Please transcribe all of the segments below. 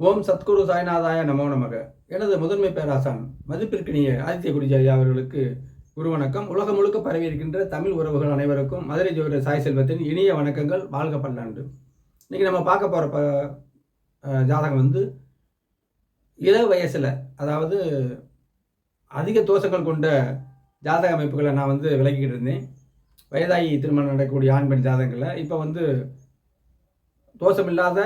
ஓம் சத்குரு சாய்நாதாய நமோ நமக. எனது முதன்மை பேராசான் மதிப்பிற்கினிய ஆதித்ய குருஜி அவர்களுக்கு குரு வணக்கம் உலகம் முழுக்க பரவி இருக்கின்ற தமிழ் உறவுகள் அனைவருக்கும் மதுரை ஜோதிட சாய் செல்வத்தின் இனிய வணக்கங்கள். வாழ்க பல்லாண்டு. இன்னைக்கு நம்ம பார்க்க போகிற ப ஜாதகம் வந்து இள வயசில் அதாவது அதிக தோஷங்கள் கொண்ட ஜாதக அமைப்புகளை நான் வந்து விளக்கிக்கிட்டு இருந்தேன். வயதாகி திருமணம் நடக்கக்கூடிய ஆண் பெண் ஜாதகங்களில். இப்போ வந்து தோஷமில்லாத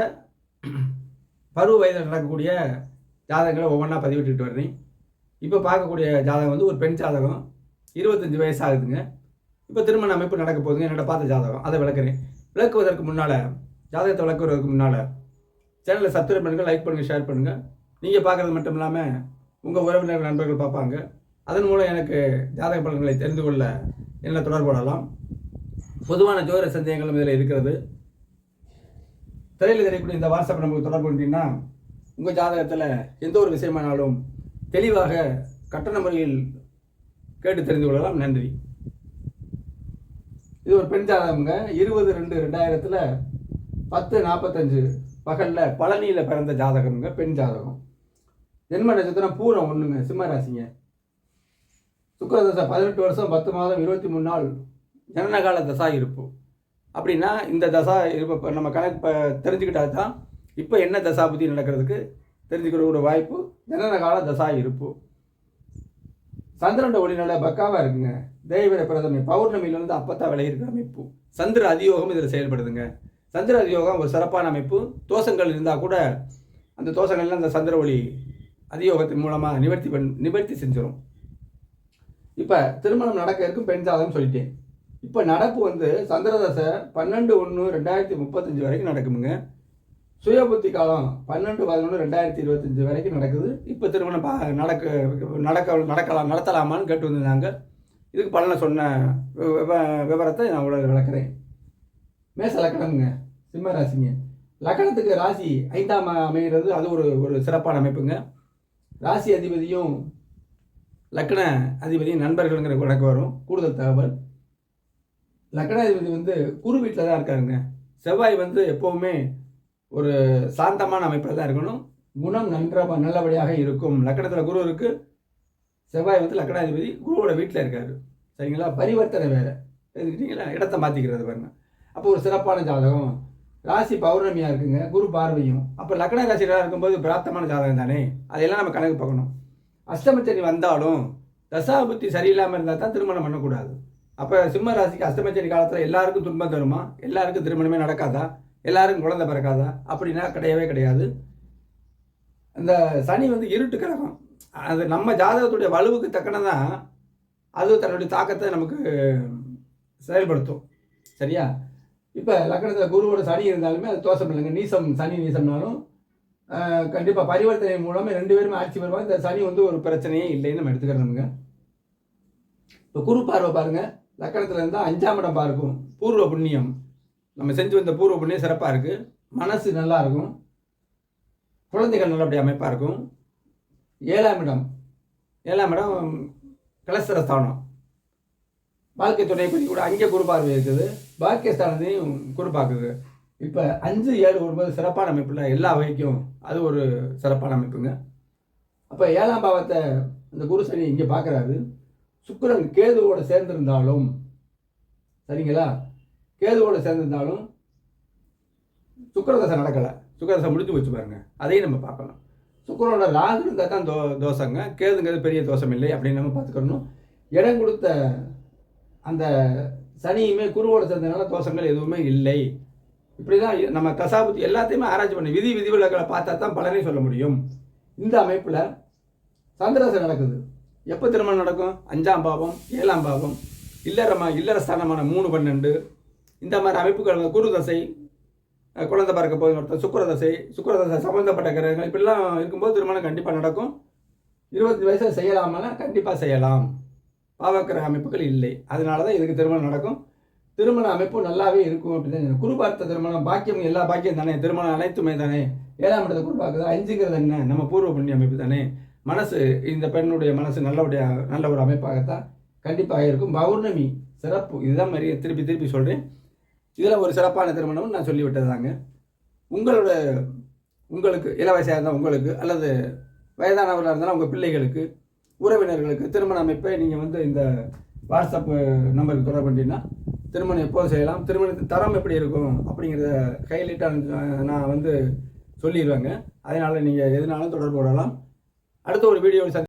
பருவ வயதில் நடக்கக்கூடிய ஜாதகங்களை ஒவ்வொன்றா பதிவிட்டுட்டு வர்றேன். இப்போ பார்க்கக்கூடிய ஜாதகம் வந்து ஒரு பெண் ஜாதகம். இருபத்தஞ்சி வயசு ஆகுதுங்க. இப்போ திருமண அமைப்பு நடக்க போகுதுங்க. என்னோட பார்த்த ஜாதகம். அதை விளக்குறேன். விளக்குவதற்கு முன்னால் ஜாதகத்தை விளக்குவதற்கு முன்னால் சேனலை சப்ஸ்கிரைப் பண்ணுங்கள் லைக் பண்ணுங்கள் ஷேர் பண்ணுங்கள் நீங்கள் பார்க்குறது மட்டும் இல்லாமல் உங்கள் உறவினர் நண்பர்கள் பார்ப்பாங்க. அதன் மூலம் எனக்கு ஜாதக பலன்களை தெரிந்து கொள்ள என்ன தொடர்பு பொதுவான ஜோதிட சந்தேகங்களும் இதில் இருக்கிறது. திரையில் தெரியக்கூடிய இந்த வாட்ஸ்அப் நமக்கு தொடர்பு கொண்டீங்கன்னா உங்கள் ஜாதகத்தில் எந்த ஒரு விஷயமானாலும் தெளிவாக கட்டண முறையில் கேட்டு தெரிந்து கொள்ளலாம். நன்றி. இது ஒரு பெண் ஜாதகம்ங்க இருபது ரெண்டு ரெண்டாயிரத்தில் பத்து நாற்பத்தஞ்சு பகலில் பழனியில் பிறந்த ஜாதகம்ங்க பெண் ஜாதகம். ஜென்ம நட்சத்திரம் பூரம் ஒன்றுங்க சிம்ம ராசிங்க. சுக்கரதசை பதினெட்டு வருஷம் பத்து மாதம் இருபத்தி மூணு நாள் ஜனனகால தசா இருப்போம் அப்படின்னா இந்த தசா இப்போ நம்ம கணக்கு இப்போ தெரிஞ்சுக்கிட்டா தான் இப்போ என்ன தசா புத்தி நடக்கிறதுக்கு தெரிஞ்சுக்கிற ஒரு வாய்ப்பு ஜனனகால தசா இருப்பு. சந்திரனோட நல்லா பக்காவாக இருக்குங்க. தெய்வர பிரதமை பௌர்ணமியிலிருந்து அப்பத்தான் விலகிருக்கிற அமைப்பு. சந்திர அதியோகம் இதில் செயல்படுதுங்க. சந்திர அதியோகம் ஒரு சிறப்பான அமைப்பு. தோஷங்கள் இருந்தால் கூட அந்த தோஷங்கள்லாம் அந்த சந்திர ஒளி அதியோகத்தின் மூலமாக நிவர்த்தி பண் நிவர்த்தி செஞ்சிடும் இப்போ திருமணம் நடக்க இருக்கும் பெண் ஜாதகம் சொல்லிட்டேன். இப்போ நடப்பு வந்து சந்திரதசை பன்னெண்டு ஒன்று ரெண்டாயிரத்தி முப்பத்தஞ்சு வரைக்கும் நடக்குமுங்க. சுய புத்தி காலம் பன்னெண்டு பதினொன்று ரெண்டாயிரத்தி இருபத்தஞ்சி வரைக்கும் நடக்குது. இப்போ திருமணம் பா நடக்க நடக்க நடக்கலாம் நடத்தலாமான்னு கேட்டு வந்திருந்தாங்க. இதுக்கு பலனை சொன்ன விவ- விவரத்தை நான் உள்ள விளக்குறேன். மேச லக்கணம்ங்க சிம்ம ராசிங்க. லக்கணத்துக்கு ராசி ஐந்தாம் அமைகிறது அது ஒரு ஒரு சிறப்பான அமைப்புங்க. ராசி அதிபதியும் லக்கண அதிபதியும் நண்பர்களுங்கிற கணக்கு வரும். கூடுதல் தகவல். லக்கணாதிபதி வந்து குரு வீட்டில் தான் இருக்காருங்க. செவ்வாய் வந்து எப்போவுமே ஒரு சாந்தமான அமைப்பில் தான் இருக்கணும். குணம் நன்றாக நல்லபடியாக இருக்கும். லக்கணத்தில் குரு இருக்குது செவ்வாய் வந்து லக்கணாதிபதி குருவோட வீட்டில் இருக்காரு. சரிங்களா? பரிவர்த்தனை வேறு. தெரிஞ்சுக்கிட்டீங்களா இடத்த மாற்றிக்கிறது பாருங்க. அப்போ ஒரு சிறப்பான ஜாதகம். ராசி பௌர்ணமியாக இருக்குங்க. குரு பார்வையும். அப்போ லக்கண ராசிகளாக இருக்கும்போது பிராப்தமான ஜாதகம் தானே? அதையெல்லாம் நம்ம கணக்கு பார்க்கணும். அஷ்டமச்சனி வந்தாலும் தசாபுத்தி சரியில்லாமல் இருந்தால் தான் திருமணம் பண்ணக்கூடாது. அப்போ சிம்ம ராசிக்கு அஸ்தமச்சரி காலத்தில் எல்லாருக்கும் துன்பம் தருமா? எல்லாருக்கும் திருமணமே நடக்காதா? எல்லாருக்கும் குழந்தை பிறக்காதா? அப்படின்னா கிடையவே கிடையாது. இந்த சனி வந்து இருட்டு கிரகம். அது நம்ம ஜாதகத்துடைய வலுவுக்கு தக்கனதான் அது தன்னுடைய தாக்கத்தை நமக்கு செயல்படுத்தும். சரியா? இப்போ லக்கணத்தில் குருவோட சனி இருந்தாலுமே அது தோஷம் இல்லைங்க. நீசம் சனி நீசம்னாலும் கண்டிப்பாக பரிவர்த்தனை மூலமாக ரெண்டு பேருமே ஆட்சி வருவாங்க இந்த சனி வந்து ஒரு பிரச்சனையே இல்லைன்னு நம்ம எடுத்துக்கிறோமுங்க இப்போ குரு பார்வை பாருங்கள் லக்கணத்தில் இருந்தால் அஞ்சாம் இடம் பார்க்கும் பூர்வ புண்ணியம். நம்ம செஞ்சு வந்த பூர்வ புண்ணியம் சிறப்பாக இருக்குது மனசு நல்லா இருக்கும். குழந்தைகள் நல்லபடியாக அமைப்பாக இருக்கும். ஏழாம் இடம். ஏழாம் இடம் கலசர வாழ்க்கை பாக்கிய பற்றி கூட அங்கே குறுபார்வை இருக்குது. பாக்கியஸ்தானத்தையும் குரு பார்க்குது. இப்போ அஞ்சு ஏழு ஒன்பது சிறப்பான அமைப்பில் எல்லா வகைக்கும் அது ஒரு சிறப்பான அமைப்புங்க. அப்போ ஏழாம் பாவத்தை இந்த குரு சனி இங்கே பார்க்குறாரு சுக்கரன் கேதுவோட சேர்ந்திருந்தாலும் சரிங்களா? கேதுவோட சேர்ந்திருந்தாலும் சுக்கரதசை நடக்கலை. சுக்கரதசை முடிஞ்சு வச்சு பாருங்க. அதையும் நம்ம பார்க்கணும். சுக்கிரனோட ராகு இருந்தால் தான் தோ தோசைங்க கேதுங்கிறது பெரிய தோஷம் இல்லை அப்படின்னு நம்ம பார்த்துக்கணும். இடம் கொடுத்த அந்த சனியுமே குருவோட சேர்ந்ததுனால தோஷங்கள் எதுவுமே இல்லை. இப்படி தான் நம்ம தசாபுத்தி எல்லாத்தையுமே ஆராய்ச்சி பண்ணி விதி விதிவிலக்களை பார்த்தா தான் பலனே சொல்ல முடியும். இந்த அமைப்பில் சந்திரதசை நடக்குது. எப்போ திருமணம் நடக்கும்? அஞ்சாம் பாவம் ஏழாம் பாவம் இல்லறமா இல்லறஸ்தானமான மூணு பன்னெண்டு. இந்த மாதிரி அமைப்புகள் குரு தசை குழந்தை பிறக்க போது ஒருத்தர் சுக்கரதசை சுக்கரதசை சம்மந்தப்பட்ட கிரகங்கள் இப்படிலாம் இருக்கும்போது திருமணம் கண்டிப்பாக நடக்கும். இருபத்தி வயசில் செய்யலாமனா கண்டிப்பாக செய்யலாம். பாவக்கிரக அமைப்புகள் இல்லை. அதனால தான் இதுக்கு திருமணம் நடக்கும். திருமண அமைப்பு நல்லாவே இருக்கும் அப்படின்னு குரு பார்த்த திருமணம் பாக்கியம் எல்லா பாக்கியம் தானே. திருமணம் அனைத்துமே தானே. ஏழாம் இடத்தை குரு பார்க்குது? அஞ்சுங்கிறது என்ன? நம்ம பூர்வ புண்ணிய அமைப்பு தானே. மனசு இந்த பெண்ணுடைய மனசு நல்லபடியாக நல்ல ஒரு அமைப்பாகத்தான் கண்டிப்பாக இருக்கும். பௌர்ணமி சிறப்பு இதுதான் மாதிரி திருப்பி திருப்பி சொல்கிறேன் இதில் ஒரு சிறப்பான திருமணம்னு நான் சொல்லிவிட்டதாங்க. உங்களோட உங்களுக்கு இளவயசாக இருந்தால் உங்களுக்கு அல்லது வயதானவர்களாக இருந்தாலும் உங்கள் பிள்ளைகளுக்கு உறவினர்களுக்கு திருமண அமைப்பை நீங்கள் வந்து இந்த வாட்ஸ்அப் நம்பருக்கு தொடர்பு பண்ணிட்டீங்கன்னா திருமணம் எப்போது செய்யலாம் திருமணத்தின் தரம் எப்படி இருக்கும் அப்படிங்கிறத ஹைலைட்டாக நான் வந்து சொல்லிடுவேங்க அதனால் நீங்கள் எதுனாலும் தொடர்பு கொள்ளலாம். அடுத்த ஒரு வீடியோவில் சந்தி